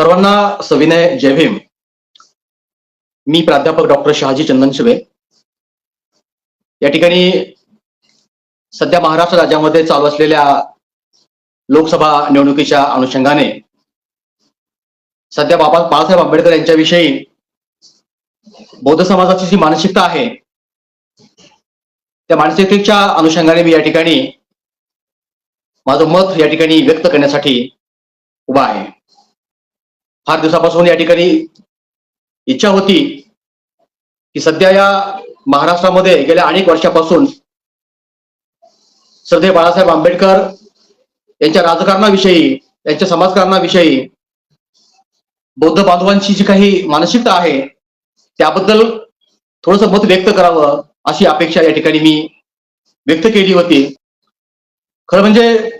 सर्वांना सविनय जय भीम. मी प्राध्यापक डॉक्टर शहाजी चंदन शिवे. या ठिकाणी सध्या महाराष्ट्र राज्यामध्ये चालू असलेल्या लोकसभा निवडणुकीच्या अनुषंगाने सध्या बाबा बाळासाहेब आंबेडकर यांच्याविषयी बौद्ध समाजाची जी मानसिकता आहे त्या मानसिकतेच्या अनुषंगाने मी या ठिकाणी माझं मत या ठिकाणी व्यक्त करण्यासाठी उभा आहे. फार दिवसापासून या ठिकाणी इच्छा होती की सध्या या महाराष्ट्रामध्ये गेल्या अनेक वर्षापासून श्रद्धे बाळासाहेब आंबेडकर यांच्या राजकारणाविषयी त्यांच्या समाजकारणाविषयी बौद्ध बांधवांची जी काही मानसिकता आहे त्याबद्दल थोडस मत व्यक्त करावं अशी अपेक्षा या ठिकाणी मी व्यक्त केली होती. खरं म्हणजे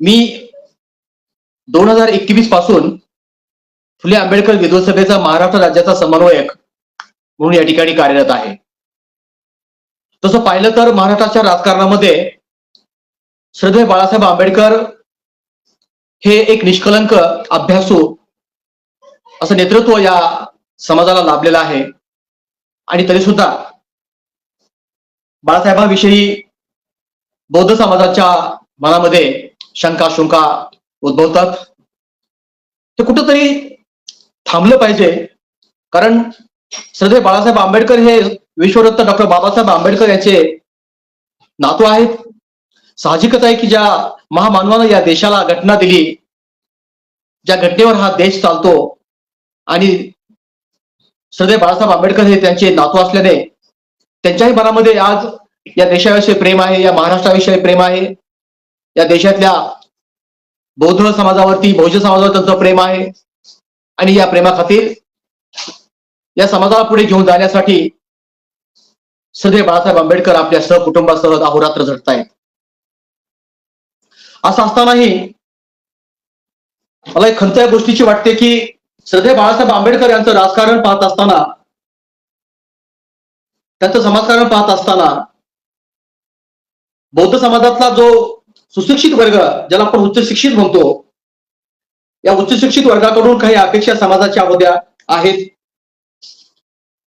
मी दोन हजार एकवीसपासून फुले आंबेडकर विधानसभेचा महाराष्ट्र राज्याचा समन्वयक म्हणून या ठिकाणी कार्यरत आहे. तसं पाहिलं तर महाराष्ट्राच्या राजकारणामध्ये श्रद्धे बाळासाहेब आंबेडकर हे एक निष्कलंक अभ्यासू असं नेतृत्व या समाजाला लाभलेलं आहे. आणि तरी सुद्धा बाळासाहेबांविषयी बौद्ध समाजाच्या मनामध्ये शंका शुंका उद्भवतात. ते कुठंतरी थांबलं पाहिजे. कारण श्रद्धे बाळासाहेब आंबेडकर हे विश्वरत्न डॉक्टर बाबासाहेब आंबेडकर यांचे नातू आहेत. साहजिकच आहे की ज्या महामानवानं या देशाला घटना दिली ज्या घटनेवर हा देश चालतो आणि श्रद्धे बाळासाहेब आंबेडकर हे त्यांचे नातू असल्याने त्यांच्याही मनामध्ये आज या देशाविषयी प्रेम आहे या महाराष्ट्राविषयी प्रेम आहे या देशातल्या बौद्ध समाजावरती बहुजन समाजावर त्यांचं प्रेम आहे. आणि या प्रेमाखातीर या समाजाला पुढे घेऊन जाण्यासाठी सदैव बाळासाहेब आंबेडकर आपल्या सहकुटुंबासह अहोरात्र झटतायत असं असतानाही मला एक खंत या गोष्टीची वाटते की सदैव बाळासाहेब आंबेडकर यांचं राजकारण पाहत असताना त्यांचं समाजकारण पाहत असताना बौद्ध समाजातला जो सुशिक्षित वर्ग ज्याला आपण उच्च शिक्षित म्हणतो या उच्च शिक्षित वर्गाकडून काही अपेक्षा समाजाच्या होत्या आहेत.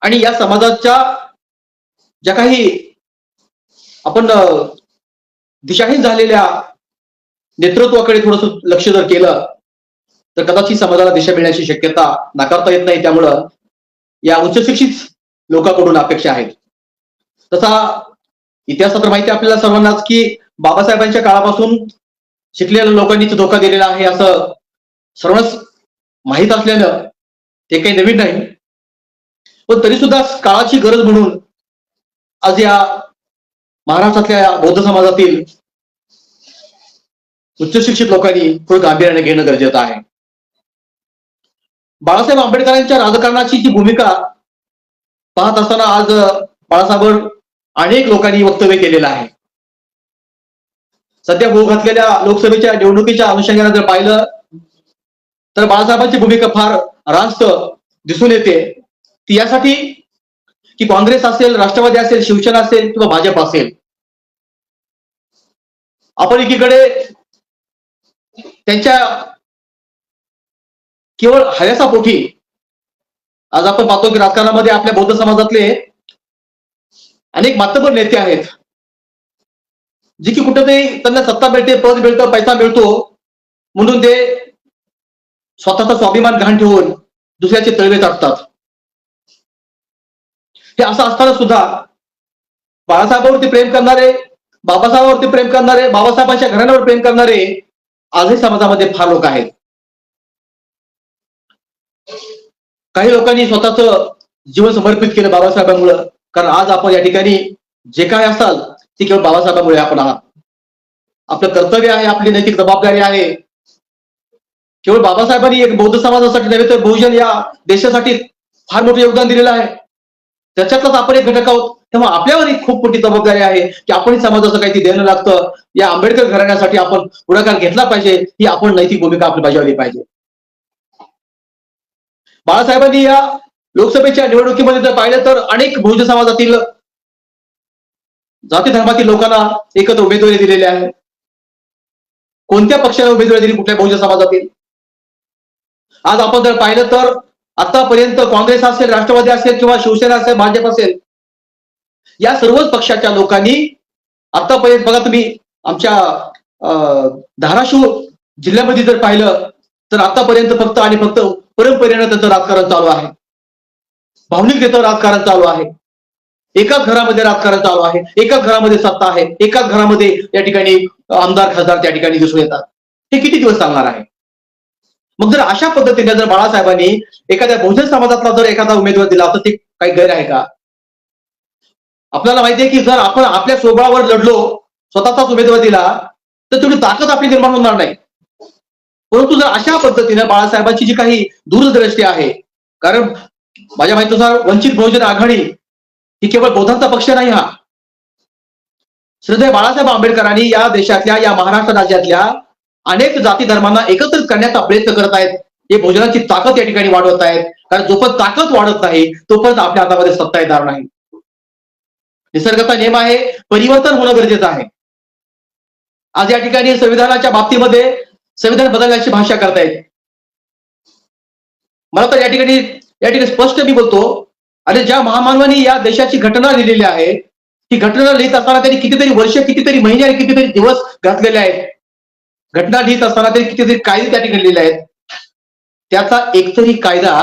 आणि या समाजाच्या ज्या काही आपण दिशाहीन झालेल्या नेतृत्वाकडे थोडस लक्ष जर केलं तर कदाचित समाजाला दिशा मिळण्याची शक्यता नाकारता येत नाही. त्यामुळं या उच्च शिक्षित लोकांकडून अपेक्षा आहेत. तसा इतिहास तर माहिती आपल्याला सर्वांनाच की बाबासाहेबांच्या काळापासून शिकलेल्या लोकांनीच धोका दिलेला आहे असं सर्वच माहीत असलेलं ते काही नवीन नाही. पण तरी सुद्धा काळाची गरज म्हणून आज या महाराष्ट्रातल्या बौद्ध समाजातील उच्च शिक्षित लोकांनी थोडं गांभीर्याने घेणं गरजेचं आहे. बाळासाहेब आंबेडकरांच्या राजकारणाची जी भूमिका पाहत असताना आज बाळासाहेब अनेक लोकांनी वक्तव्य केलेलं आहे. सध्या भोग घातलेल्या लोकसभेच्या निवडणुकीच्या अनुषंगाने जर पाहिलं तर बाळासाहेबांची भूमिका फार रास्त दिसून येते. ती यासाठी की काँग्रेस असेल राष्ट्रवादी असेल शिवसेना असेल किंवा भाजप असेल. आपण एकीकडे त्यांच्या केवळ हव्यासापोटी आज आपण पाहतो की राजकारणामध्ये आपल्या बौद्ध समाजातले अनेक मातबर नेते आहेत. जे की कुठेतरी त्यांना सत्ता मिळते पद मिळतं पैसा मिळतो म्हणून ते स्वतःचा स्वाभिमान घाण ठेवून दुसऱ्याचे तळवे चाटतात हे असं असताना सुद्धा बाळासाहेबांवरती प्रेम करणारे बाबासाहेबांवरती प्रेम करणारे बाबासाहेबांच्या घराण्यावर प्रेम करणारे आजही समाजामध्ये फार लोक आहेत. काही लोकांनी स्वतःच जीवन समर्पित केलं बाबासाहेबांमुळं. कारण आज आपण या ठिकाणी जे काय असाल ते केवळ बाबासाहेबांमुळे आपण आहात. आपलं कर्तव्य आहे आपली नैतिक जबाबदारी आहे. केवळ बाबासाहेबांनी एक बौद्ध समाजासाठी नव्हे तर बहुजन या देशासाठी फार मोठं योगदान दिलेलं आहे. त्याच्यातलाच आपण एक घटक आहोत. तेव्हा आपल्यावर खूप मोठी जबाबदारी आहे की आपण समाजाचं काही देणं लागतं. या आंबेडकर घराण्यासाठी आपण पुढाकार घेतला पाहिजे. ही आपण नैतिक भूमिका आपली बजावली पाहिजे. बाळासाहेबांनी या लोकसभेच्या निवडणुकीमध्ये जर पाहिलं तर अनेक बहुजन समाजातील जाती धर्मातील लोकांना एकत्र उमेदवारी दिलेली आहे. कोणत्या पक्षाला उमेदवारी दिली कुठल्या बहुजन समाजातील? आज आपण जर पाहिलं तर आतापर्यंत काँग्रेस असेल राष्ट्रवादी असेल किंवा शिवसेना असेल भाजप असेल या सर्वच पक्षाच्या लोकांनी आतापर्यंत बघा तुम्ही आमच्या अं, धाराशिव जिल्ह्यामध्ये जर पाहिलं तर आतापर्यंत फक्त आणि फक्त परंपरेनं त्यांचं राजकारण चालू आहे. भावनिकतेचं राजकारण चालू आहे. एकाच घरामध्ये राजकारण चालू आहे. एकाच घरामध्ये सत्ता आहे. एकाच घरामध्ये या ठिकाणी आमदार खासदार त्या ठिकाणी दिसून येतात. हे किती दिवस चालणार आहे? मग जर अशा पद्धतीने जर बाळासाहेबांनी एखाद्या बहुजन समाजातला जर एखादा उमेदवार दिला तर ते काही गैर आहे का? आपल्याला माहितीये की जर आपण आपल्या स्वबळावर लढलो स्वतःचाच उमेदवार दिला तर तेवढी ताकद आपली निर्माण होणार नाही. परंतु जर अशा पद्धतीने बाळासाहेबांची जी काही दूरदृष्टी आहे कारण माझ्या माहितीनुसार वंचित बहुजन आघाडी ही केवळ बौद्धांचा पक्ष नाही हा. श्रद्धेय बाळासाहेब आंबेडकरांनी या देशातल्या या महाराष्ट्र राज्यातल्या अनेक जाती धर्मांना एकत्रित करण्याचा प्रयत्न करत आहेत. हे भोजनाची ताकद या ठिकाणी वाढवत आहेत. कारण जोपर्यंत ताकद वाढत नाही तोपर्यंत आपल्या हातामध्ये सत्ता येणार नाही. निसर्गाचा नियम आहे परिवर्तन होणं गरजेचं आहे. आज या ठिकाणी संविधानाच्या बाबतीमध्ये संविधान बदलण्याची भाषा करतायत. मला तर या ठिकाणी या ठिकाणी स्पष्ट मी बोलतो अरे ज्या महामानवाने या देशाची घटना लिहिलेली आहे ती घटना लिहित असताना त्यांनी कितीतरी वर्ष कितीतरी महिने आणि कितीतरी दिवस घातलेले आहेत. घटना लिहित असताना त्यांनी कितीतरी कायदे त्या ठिकाणी लिहिले आहेत. त्याचा एकतरी कायदा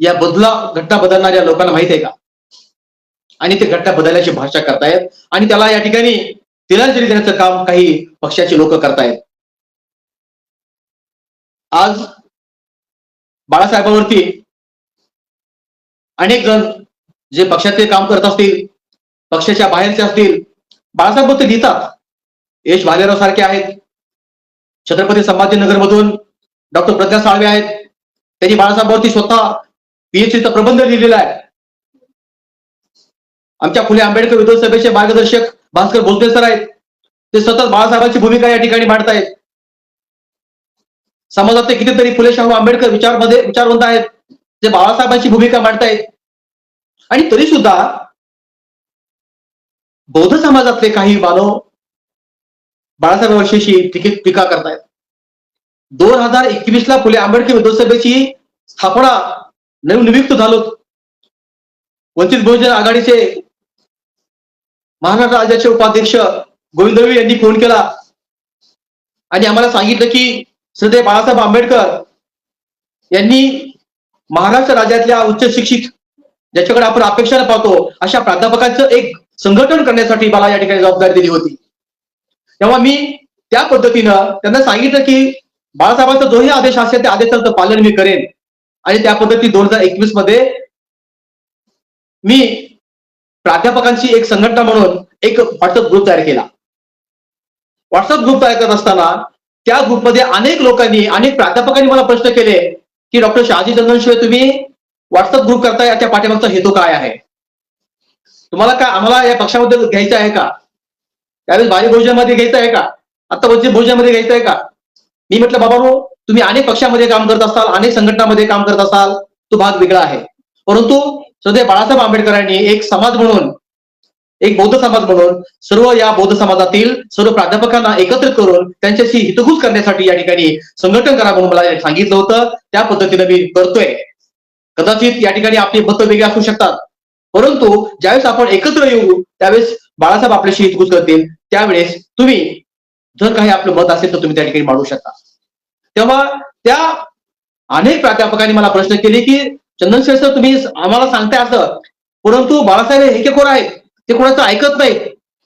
या बदला घटना बदलणाऱ्या लोकांना माहीत आहे का? आणि ते घटना बदलण्याची भाषा करतायत आणि त्याला या ठिकाणी तिलांजली देण्याचं काम काही पक्षाचे लोक करतायत. आज बाळासाहेबांवरती अनेक जण जे पक्षाचे काम करत असतील पक्षाच्या बाहेरचे असतील बाळासाहेब ते लिहितात. यश भालेराव सारखे आहेत. छत्रपती संभाजीनगर मधून डॉक्टर प्रज्ञा साळवे आहेत. त्यांनी बाळासाहेबांवरती स्वतः पीएचडीचा प्रबंध लिहिलेला आहे. आमच्या फुले आंबेडकर विधानसभेचे मार्गदर्शक भास्कर भोसले सर आहेत. ते सतत बाळासाहेबांची भूमिका या ठिकाणी मांडतायत. समाजातले कितीतरी फुले शाहू आंबेडकर विचारमध्ये विचारवंत आहेत जे बाळासाहेबांची भूमिका मांडतायत. आणि तरी सुद्धा बौद्ध समाजातले काही मानव बाळासाहेबांविषयी टीके टीका करतायत. दोन हजार एकवीस ला फुले आंबेडकर विधानसभेची स्थापना नवनियुक्त झालो वंचित बहुजन आघाडीचे महाराष्ट्र राज्याचे उपाध्यक्ष गोविंद यांनी फोन केला. आणि आम्हाला सांगितलं की श्रद्धे बाळासाहेब आंबेडकर यांनी महाराष्ट्र राज्यातल्या उच्च शिक्षित ज्याच्याकडे आपण अपेक्षा पाहतो अशा प्राध्यापकांचं एक संघटन करण्यासाठी मला या ठिकाणी जबाबदारी दिली होती. तेव्हा मी त्या पद्धतीनं त्यांना सांगितलं की बाळासाहेबांचा जोही आदेश असेल त्या आदेशाचं पालन मी करेन. आणि त्या पद्धती दोन हजार एकवीसमध्ये मी प्राध्यापकांची एक संघटना म्हणून एक व्हॉट्सअप ग्रुप तयार केला. व्हॉट्सअप ग्रुप तयार करत असताना त्या ग्रुपमध्ये अनेक लोकांनी अनेक प्राध्यापकांनी मला प्रश्न केले की डॉक्टर शहाजी चंदनशिवाय तुम्ही व्हॉट्सअप ग्रुप करताय याच्या पाठीमागचा हेतू काय आहे? तुम्हाला काय आम्हाला या पक्षामध्ये घ्यायचं आहे का? त्यावेळेस भारी भोजनामध्ये घ्यायचं आहे का? आता वंचित भोजनामध्ये घ्यायचं आहे का? मी म्हटलं बाबा तुम्ही अनेक पक्षामध्ये काम करत असाल अनेक संघटनामध्ये काम करत असाल तो भाग वेगळा आहे. परंतु सध्या बाळासाहेब आंबेडकरांनी एक समाज म्हणून एक बौद्ध समाज म्हणून सर्व या बौद्ध समाजातील सर्व प्राध्यापकांना एकत्रित करून त्यांच्याशी हितगुज करण्यासाठी या ठिकाणी संघटन करा म्हणून मला सांगितलं होतं. त्या पद्धतीने मी करतोय. कदाचित या ठिकाणी आपली मत वेगळी असू शकतात. परंतु ज्यावेळेस आपण एकत्र येऊ त्यावेळेस बाळासाहेब आपल्याशी हितगुज करतील. त्यावेळेस तुम्ही जर काही आपलं मत असेल तर तुम्ही त्या ठिकाणी मांडू शकता. तेव्हा त्या अनेक प्राध्यापकांनी मला प्रश्न केले की चंदन सर तुम्ही आम्हाला सांगताय असं. परंतु बाळासाहेब हे कोण आहेत. ते कोणाचं ऐकत नाहीत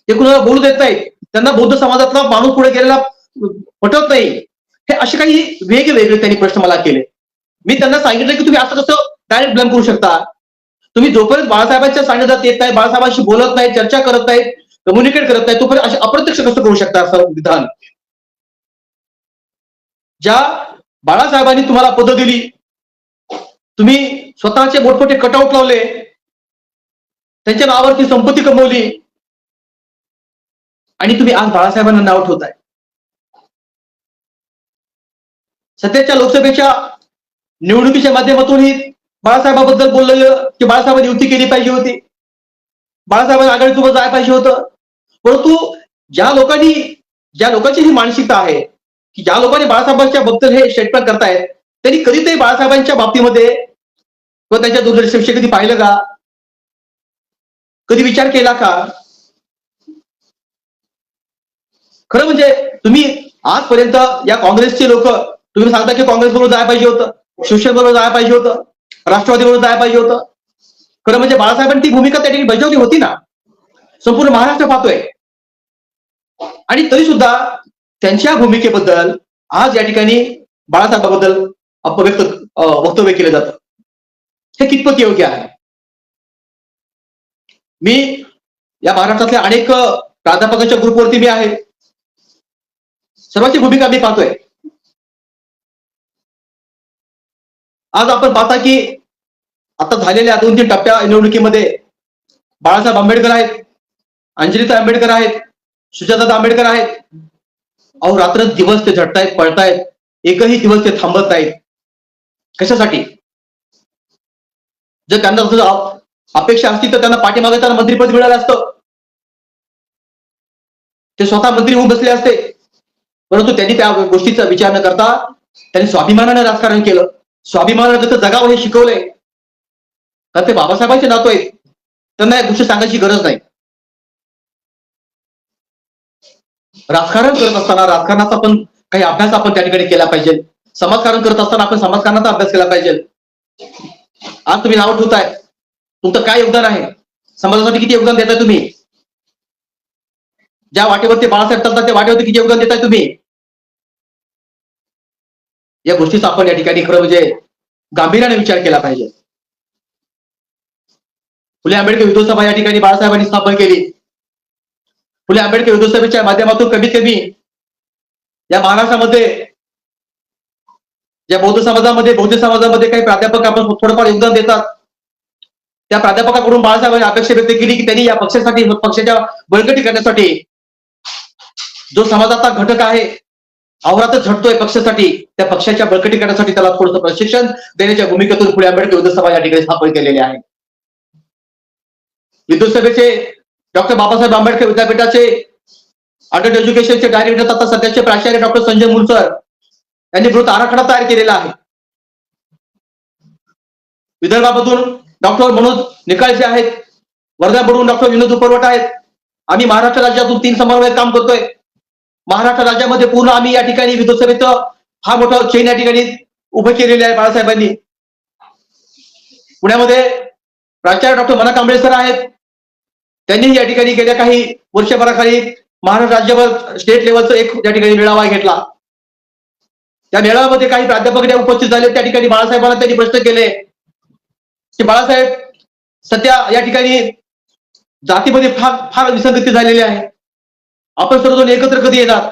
ते कुणाला बोलू देत नाहीत त्यांना बौद्ध समाजातला माणूस पुढे गेलेला पटत नाही. हे असे काही वेगवेगळे त्यांनी प्रश्न मला केले. मी त्यांना सांगितलं की तुम्ही असं कसं डायरेक्ट ब्लेम करू शकता. तुम्ही जोपर्यंत बाळासाहेबांच्या सान्निध्यात येत नाही बाळासाहेबांशी बोलत नाही चर्चा करत नाहीत कम्युनिकेट करत नाही तोपर्यंत असे अप्रत्यक्ष कसं करू शकता असं विधान? ज्या बाळासाहेबांनी तुम्हाला पद दिली तुम्ही स्वतःचे मोठमोठे कटआउट लावले त्यांच्या नावावरती संपत्ती कमवली. आणि तुम्ही आज बाळासाहेबांना नाव ठेवताय. सध्याच्या लोकसभेच्या निवडणुकीच्या माध्यमातूनही बाळासाहेबाबद्दल बोललं की बाळासाहेबांनी युती केली पाहिजे होती. बाळासाहेबांनी आघाडीसोबत जायला पाहिजे होतं. परंतु ज्या लोकांनी ज्या लोकांची ही मानसिकता आहे की ज्या लोकांनी बाळासाहेबांच्या बद्दल हे स्टेटमेंट करतायत त्यांनी कधीतरी बाळासाहेबांच्या बाबतीमध्ये किंवा त्यांच्या दूरदर्शनविषयी कधी पाहिलं का? कधी विचार केला का? खरं म्हणजे तुम्ही आजपर्यंत या काँग्रेसचे लोक तुम्ही सांगता की काँग्रेस बरोबर जायला पाहिजे होतं शिवसेने बरोबर जायला पाहिजे होतं राष्ट्रवादी बरोबर जायला पाहिजे होतं. खरं म्हणजे बाळासाहेबांनी ती भूमिका त्या ठिकाणी बजावली होती ना? संपूर्ण महाराष्ट्र पाहतोय. आणि तरी सुद्धा त्यांच्या भूमिकेबद्दल आज या ठिकाणी बाळासाहेबाबद्दल अपव्यक्त वक्तव्य केलं जातं. हे कितपत योग्य आहे? मी या महाराष्ट्रातल्या अनेक प्राध्यापकांच्या ग्रुपवरती मी आहे. सर्वांची भूमिका मी पाहतोय. आज आपण पाहता की आता झालेल्या दोन तीन टप्प्या निवडणुकीमध्ये बाळासाहेब आंबेडकर आहेत अंजलिता आंबेडकर आहेत सुजाता आंबेडकर आहेत. अहो रात्र दिवस ते झटतायत पळतायत एकही दिवस ते थांबत नाहीत. कशासाठी? जर त्यांना अपेक्षा असती तर त्यांना पाठीमागे त्यांना मंत्रीपद मिळालं असतं. ते स्वतः मंत्री होऊन बसले असते. परंतु त्यांनी त्या गोष्टीचा विचार न करता त्यांनी स्वाभिमानाने राजकारण केलं. स्वाभिमानाने जसं जगावं हे शिकवलंय कारण ते बाबासाहेबांचे नातो आहेत. त्यांना या गोष्टी सांगायची गरज नाही. राजकारण करत असताना राजकारणाचा पण काही अभ्यास आपण त्या ठिकाणी केला पाहिजे. समाजकारण करत असताना आपण समाजकारणाचा अभ्यास केला पाहिजे. आज तुम्ही नाव ठेवताय. तुमचं काय योगदान आहे? समाजासाठी किती योगदान देताय तुम्ही? ज्या वाटेवरती बाळासाहेब चालतात त्या वाटेवरती किती योगदान देताय तुम्ही? या गोष्टीचा आपण या ठिकाणी खरं म्हणजे गांभीर्याने विचार केला पाहिजे. फुले आंबेडकर विधोसभा या ठिकाणी बाळासाहेबांनी स्थापन केली. फुले आंबेडकर विधोसभेच्या माध्यमातून कमीत कमी या महाराष्ट्रामध्ये या बौद्ध समाजामध्ये बौद्ध समाजामध्ये काही प्राध्यापक आपण थोडंफार योगदान देतात. त्या प्राध्यापकाकडून बाळासाहेबांनी अपेक्षा व्यक्त केली की त्यांनी या पक्षासाठी पक्षाच्या बळकटी करण्यासाठी जो समाजाचा घटक आहे आवरातच झटतोय पक्षासाठी त्या पक्षाच्या बळकटी करण्यासाठी त्याला थोडंसं प्रशिक्षण देण्याच्या भूमिकेतून पुढे आंबेडकर विधोसभा या ठिकाणी स्थापन केलेली आहे. विधोसभेचे डॉक्टर बाबासाहेब आंबेडकर विद्यापीठाचे अडल्ट एज्युकेशनचे डायरेक्टर आता सध्याचे प्राचार्य डॉक्टर संजय मुलसर यांनी मृत आराखडा तयार केलेला आहे. विदर्भामधून डॉक्टर मनोज निकाळचे आहेत. वर्ध्याकडून डॉक्टर विनोद उपरवट आहेत. आम्ही महाराष्ट्र राज्यातून तीन समन्वयात काम करतोय. महाराष्ट्र राज्यामध्ये पूर्ण आम्ही या ठिकाणी विधानसभेत हा मोठा चेन या ठिकाणी उभे केलेले आहे बाळासाहेबांनी. पुण्यामध्ये प्राचार्य डॉक्टर मना कांबळे सर आहेत. त्यांनी या ठिकाणी गेल्या काही वर्षभराखाली महाराष्ट्र राज्यभर स्टेट लेवलचा एक या ठिकाणी मेळावा घेतला. त्या मेळाव्यामध्ये काही प्राध्यापक उपस्थित झाले. त्या ठिकाणी बाळासाहेबांना त्यांनी प्रश्न केले. की बाळासाहेब सध्या या ठिकाणी जातीमध्ये फार फार विसंगती झालेली आहे. आपण सर्वजण एकत्र कधी येणार?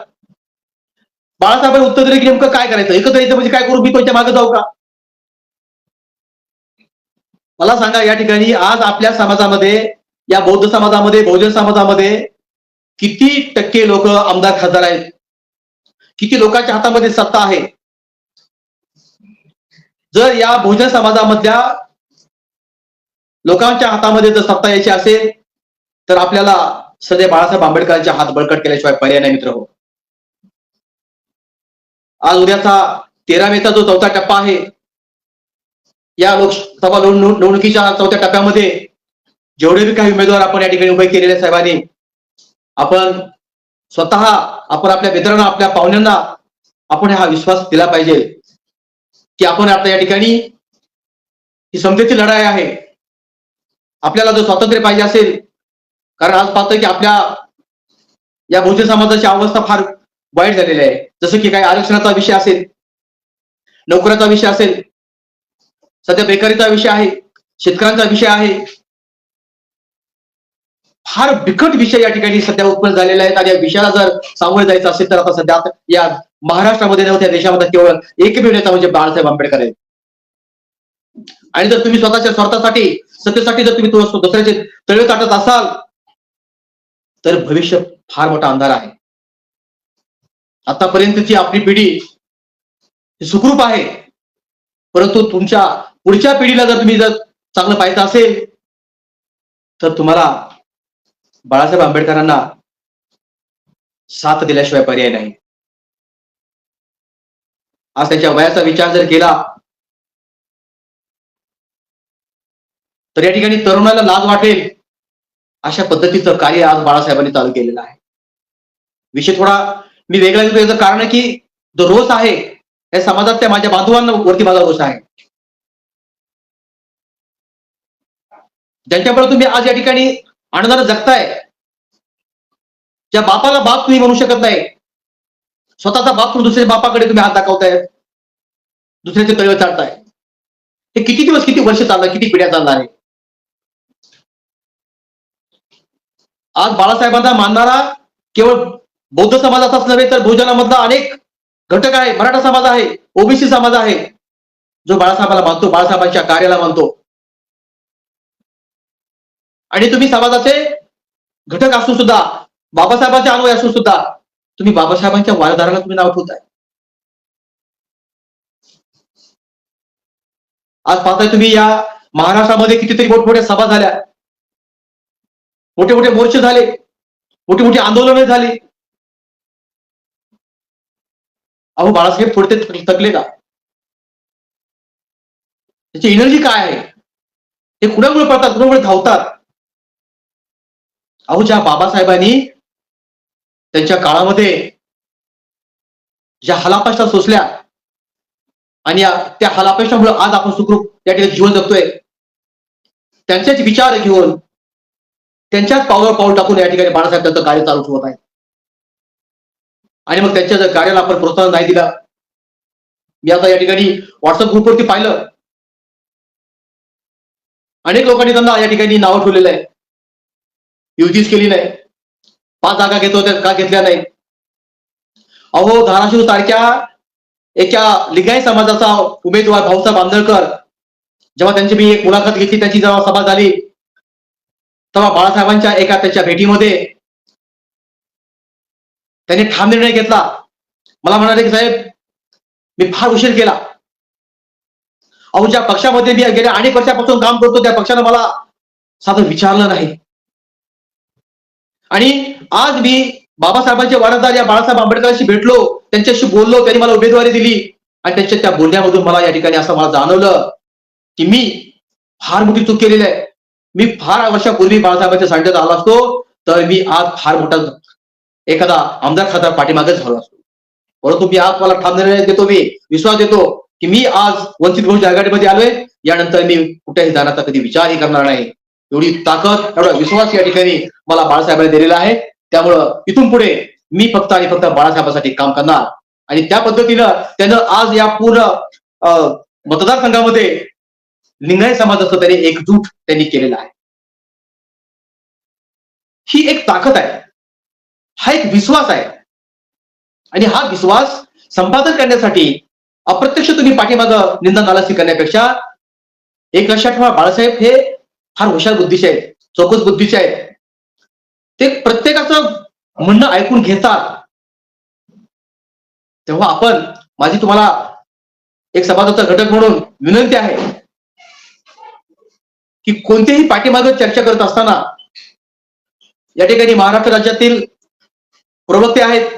बाळासाहेबांनी उत्तर दिले की नेमकं काय करायचं? एकत्र यायचं म्हणजे काय करू? मी तुमच्या मागे जाऊ का? मला सांगा या ठिकाणी आज आपल्या समाजामध्ये या बौद्ध समाजामध्ये बहुजन समाजामध्ये किती टक्के लोक आमदार खासदार आहेत? किती लोकांच्या हातामध्ये सत्ता आहे? जर या बहुजन समाजामधल्या लोकांच्या हातामध्ये जर सत्ता यायची असेल तर आपल्याला सध्या बाळासाहेब आंबेडकरांच्या हात बळकट केल्याशिवाय पर्याय नाही मित्र हो. आज उद्याचा तेरा मेचा जो चौथा टप्पा आहे या लोकसभा निवडणुकीच्या चौथ्या टप्प्यामध्ये जेवढे बी काही उमेदवार आपण या ठिकाणी उभे केलेले साहेबांनी आपण स्वतः आपण आपल्या मित्रांना आपल्या पाहुण्यांना आपण हा विश्वास दिला पाहिजे की आपण आता या ठिकाणी ही समतेची लढाई आहे. आपल्याला जर स्वातंत्र्य पाहिजे असेल कारण आज पाहतोय की आपल्या या बहुजन समाजाची अवस्था फार वाईट झालेली आहे. जसं की काही आरक्षणाचा विषय असेल नोकऱ्याचा विषय असेल सध्या बेकारीचा विषय आहे शेतकऱ्यांचा विषय आहे. फार बिकट विषय या ठिकाणी सध्या उत्पन्न झालेला आहे. आणि या विषयाला जर सामोरे जायचं असेल तर आता सध्या या महाराष्ट्रामध्ये नव्हत्या देशामध्ये केवळ एकमेव नेता म्हणजे बाळासाहेब आंबेडकर आहेत. आणि जर तुम्ही स्वतःच्या स्वार्थासाठी सत्तेसाठी जर तुम्ही दुसऱ्याचे तळे ताटत असाल तर भविष्य फार मोठा अंधार आहे. आतापर्यंतची आपली पिढी सुखरूप आहे. परंतु तुमच्या पुढच्या पिढीला जर तुम्ही जर चांगलं पाहायचं असेल तर तुम्हाला बाळासाहेब आंबेडकरांना साथ दिल्याशिवाय पर्याय नाही. आज त्याच्या वयाचा विचार जर केला तर या ठिकाणी तरुणाला लाज वाटेल अशा पद्धतीचं कार्य आज बाळासाहेबांनी चालू केलेलं आहे. विषय थोडा मी वेगळा घेतो. याचं कारण आहे की जो रोष आहे या समाजात त्या माझ्या बांधवांना वरती माझा रोष आहे. ज्यांच्यामुळे तुम्ही आज या ठिकाणी आनंदाने जगताय ज्या बापाला बाप तुम्ही म्हणू शकत नाही स्वतःचा बाप तुम्ही दुसऱ्या बापाकडे तुम्ही हात दाखवताय दुसऱ्याचे तळवे चालताय. हे किती दिवस किती वर्ष चाललं किती पिढ्या चालणार आहे? आज बाळासाहेबांना मानणारा केवळ बौद्ध समाजाचाच नव्हे तर बहुजनामधला अनेक घटक आहे. मराठा समाज आहे ओबीसी समाज आहे जो बाळासाहेबाला मानतो बाळासाहेबांच्या कार्याला मानतो. आणि तुम्ही समाजाचे घटक असून सुद्धा बाबासाहेबांचे अनुय असून सुद्धा तुम्ही बाबासाहेबांच्या वारदाराला तुम्ही नाव ठेवताय. आज पाहताय तुम्ही या महाराष्ट्रामध्ये कितीतरी मोठमोठ्या सभा झाल्या. मोठे मोठे मोर्चे झाले. मोठी मोठी आंदोलने झाली. अहो बाळासाहेब थोडते थकले का? त्याची एनर्जी काय आहे? ते कुणामुळे पडतात कुणामुळे धावतात? अहो ज्या बाबासाहेबांनी त्यांच्या काळामध्ये ज्या हलापेष्टा सोसल्या आणि त्या हलापेष्टामुळे आज आपण सुखरूप त्या ठिकाणी जीवन जगतोय त्यांचेच विचार घेऊन त्यांच्याच पावलावर पाऊल टाकून या ठिकाणी बाळासाहेब त्यांचं कार्य चालू ठेवत आहे आणि मग त्यांच्या जर कार्याला आपण प्रोत्साहन नाही दिला मी आता या ठिकाणी व्हॉट्सअप ग्रुपवरती पाहिलं. अनेक लोकांनी त्यांना या ठिकाणी नावं ठेवलेलं आहे. युतीच केली नाही. पाच जागा घेतो त्या का घेतल्या नाही? अहो धाराशिव सारख्या एका लिंगायत समाजाचा उमेदवार भाऊसाहेब आंबेडकर जेव्हा त्यांची मी एक मुलाखत घेतली त्यांची जेव्हा सभा झाली तेव्हा बाळासाहेबांच्या एका त्याच्या भेटीमध्ये त्यांनी ठाम निर्णय घेतला. मला म्हणाले की साहेब मी फार उशीर केला. अहो ज्या पक्षामध्ये मी गेल्या अनेक वर्षापासून काम करतो त्या पक्षानं मला साधं विचारलं नाही. आणि आज मी बाबासाहेबांचे वारसदार या बाळासाहेब आंबेडकरांशी भेटलो त्यांच्याशी बोललो त्यांनी मला उमेदवारी दिली आणि त्यांच्या त्या बोलण्यामधून मला या ठिकाणी असं मला जाणवलं की मी फार मोठी चूक केलेली आहे. मी फार वर्षापूर्वी बाळासाहेबांच्या सांगण्यात आला असतो तर मी आज फार मोठा एखादा आमदार खासदार पाठीमागेच झालो असतो. परंतु मी आज मला ठाम निर्णय देतो मी विश्वास देतो की मी आज वंचित बहुजन आघाडीमध्ये आलोय यानंतर मी कुठेही जाण्याचा कधी विचारही करणार नाही. एवढी ताकद एवढा विश्वास या ठिकाणी मला बाळासाहेबांनी दिलेला आहे. त्यामुळं इथून पुढे मी फक्त आणि फक्त बाळासाहेबांसाठी काम करणार. आणि त्या पद्धतीनं त्यानं आज या पूर्ण मतदारसंघामध्ये लिंगायत समाजाचं त्यांनी एकजूट त्यांनी केलेला आहे. ही एक ताकद आहे. हा एक विश्वास आहे. आणि हा विश्वास संपादन करण्यासाठी अप्रत्यक्ष तुम्ही पाठीमाग निंदा नालासी करण्यापेक्षा एक लक्षात ठेवा बाळासाहेब हे फार हुशार बुद्धीचे आहेत चौकस बुद्धीचे आहेत. ते प्रत्येकाचं म्हणणं ऐकून घेतात. तेव्हा आपण माझी तुम्हाला एक समाजाचा घटक म्हणून विनंती आहे. की कोणत्याही पाठीमागं चर्चा करत असताना या ठिकाणी महाराष्ट्र राज्यातील प्रवक्ते आहेत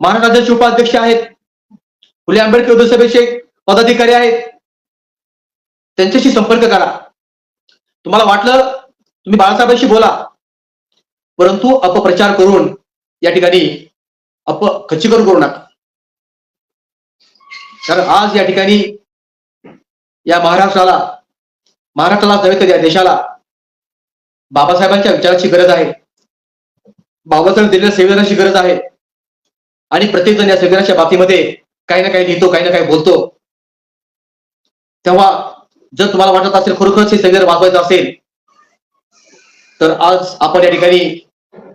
महाराष्ट्र राज्याचे उपाध्यक्ष आहेत फुले आंबेडकर विधानसभेचे पदाधिकारी आहेत. त्यांच्याशी संपर्क करा. तुम्हाला वाटलं तुम्ही बाळासाहेबांशी बोला. परंतु अपप्रचार करून या ठिकाणी अप खच्चीकरण करू नका. कारण आज या ठिकाणी या महाराष्ट्राला महाराष्ट्राला नव्हे तर या देशाला. बाबासाहेबांच्या विचाराची गरज आहे. बाबासाहेब दिलेल्या संविधानाची गरज आहे. आणि प्रत्येक जण या संविधानाच्या बाबतीमध्ये काही ना काही लिहितो काही ना काही बोलतो. तेव्हा जर तुम्हाला वाटत असेल खरोखरच हे संविधान वाचवायचं असेल तर आज आपण या ठिकाणी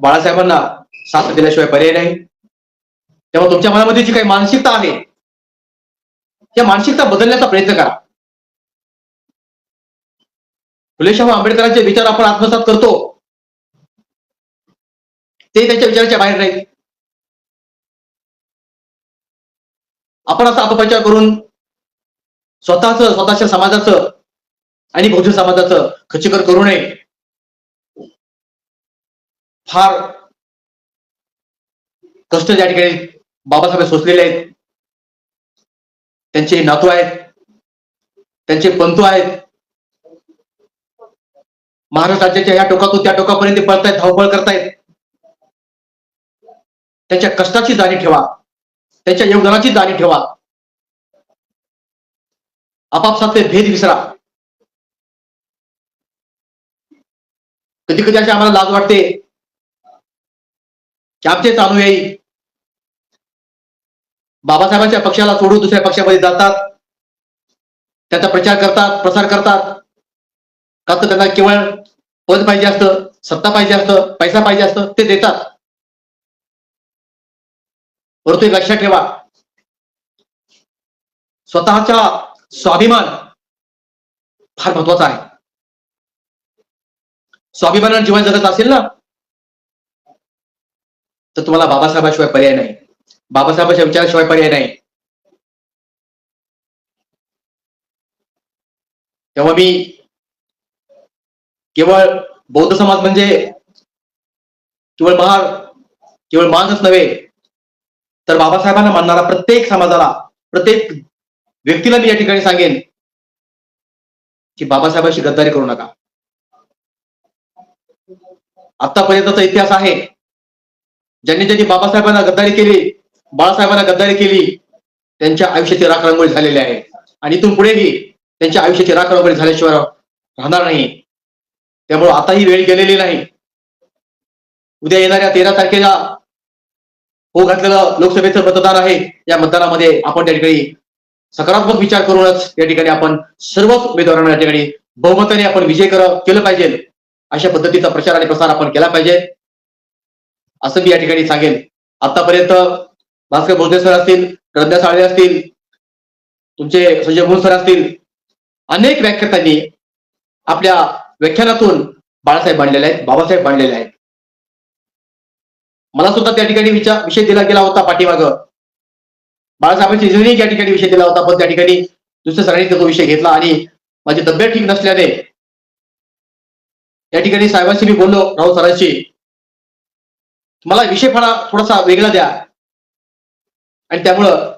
बाळासाहेबांना साथ दिल्याशिवाय पर्याय नाही. तेव्हा तुमच्या मनामध्ये जी काही मानसिकता आहे त्या मानसिकता बदलण्याचा प्रयत्न करा. फुले शाहू आंबेडकरांचे विचार आपण आत्मसात करतो. ते त्यांच्या विचाराच्या बाहेर नाहीत आपण असा अपप्रचार करून स्वतःच स्वतःच्या समाजाचं आणि बहुजन समाजाचं खचीकर करू नये. फार कष्ट त्या ठिकाणी बाबासाहेब सोसलेले आहेत. त्यांचे नातू आहेत. त्यांचे पंतू आहेत. महाराष्ट्र राज्याच्या या टोकातून त्या टोकापर्यंत पळतायत धावपळ करतायत. त्यांच्या कष्टाची जाणीव ठेवा. त्यांच्या योगदानाची जाणीव ठेवा. आपापसातले भेद विसरा. कधी कधी अशी आम्हाला लाज वाटते की आमचे चालू येईल. बाबासाहेबांच्या पक्षाला सोडून दुसऱ्या पक्षामध्ये जातात. त्याचा प्रचार करतात प्रसार करतात. का तर त्यांना केवळ पद पाहिजे असतं सत्ता पाहिजे असतं पैसा पाहिजे असतं ते देतात. परंतु लक्षात ठेवा. स्वतःचा स्वाभिमान फार महत्त्वाचा आहे. स्वाभिमानानं जीवन जगत असेल ना तर तुम्हाला बाबासाहेबाशिवाय पर्याय नाही. बाबासाहेबांच्या विचाराशिवाय पर्याय नाही. तेव्हा मी केवळ बौद्ध समाज म्हणजे केवळ महार केवळ माणसच नव्हे तर बाबासाहेबांना मानणारा प्रत्येक समाजाला प्रत्येक व्यक्तीला मी या ठिकाणी सांगेन की बाबासाहेबांशी गद्दारी करू नका. आतापर्यंतचा इतिहास आहे ज्यांनी ज्यांनी बाबासाहेबांना गद्दारी केली बाळासाहेबांना गद्दारी केली त्यांच्या आयुष्याची राखरंगोळी झालेली आहे. आणि इथून पुढेही त्यांच्या आयुष्याची राखरंगोळी झाल्याशिवाय राहणार नाही. त्यामुळे आता ही वेळ गेलेली नाही. उद्या येणाऱ्या तेरा तारखेला हो घातलेलं लोकसभेचं मतदान आहे. या मतदानामध्ये आपण त्या ठिकाणी सकारात्मक विचार करूनच या ठिकाणी आपण सर्वच उमेदवारांना या ठिकाणी बहुमताने आपण विजय कर केलं पाहिजे. अशा पद्धतीचा प्रचार आणि प्रसार आपण केला पाहिजे. असं मी या ठिकाणी सांगेन. आतापर्यंत भास्कर बोलते सर असतील रद्या साळवे असतील तुमचे संजय मोहन सर असतील अनेक व्याख्यातांनी आपल्या व्याख्यानातून बाळासाहेब मांडलेले आहेत बाबासाहेब मांडलेले आहेत. मला सुद्धा त्या ठिकाणी विचार विषय दिला गेला होता पाठीमाग. बाळासाहेबांची इंजिनिअरिंग या ठिकाणी विषय दिला होता पण त्या ठिकाणी दुसऱ्या सरांनी तो विषय घेतला आणि माझी तब्येत ठीक नसल्याने या ठिकाणी साहेबांशी मी बोललो राहुल सरांशी. मला विषय फार थोडासा वेगळा द्या. आणि त्यामुळं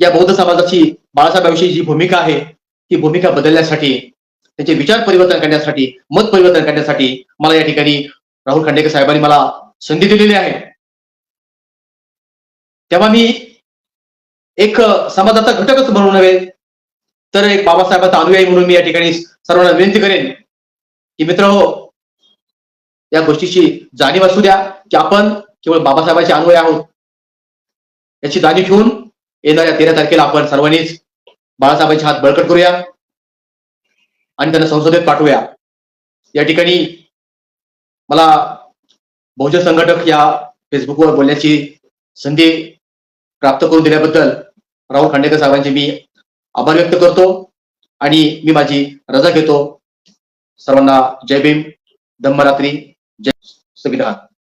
या बौद्ध समाजाची बाळासाहेबांविषयी जी भूमिका आहे ती भूमिका बदलण्यासाठी त्याचे विचार परिवर्तन करण्यासाठी मत परिवर्तन करण्यासाठी मला या ठिकाणी राहुल खांडेकर साहेबांनी मला संधी दिलेली आहे. तेव्हा मी एक समाजाचा घटकच म्हणून नव्हे तर एक बाबासाहेबांचा अनुयायी म्हणून मी या ठिकाणी सर्वांना विनंती करेन की मित्र हो या गोष्टीची जाणीव असू द्या की आपण केवळ बाबासाहेबांचे अनुयायी आहोत. याची जाणीव ठेवून येणाऱ्या तेरा तारखेला आपण सर्वांनीच बाळासाहेबांचे हात बळकट करूया. आणि त्यांना संसदेत पाठवूया. या ठिकाणी मला बहुजन संघटक या फेसबुकवर बोलण्याची संधी प्राप्त करून दिल्याबद्दल राहुल खांडेकर साहेबांचे मी आभार व्यक्त करतो आणि मी माझी रजा घेतो. सर्वांना जय भीम. धम्मरात्री जय संविधान.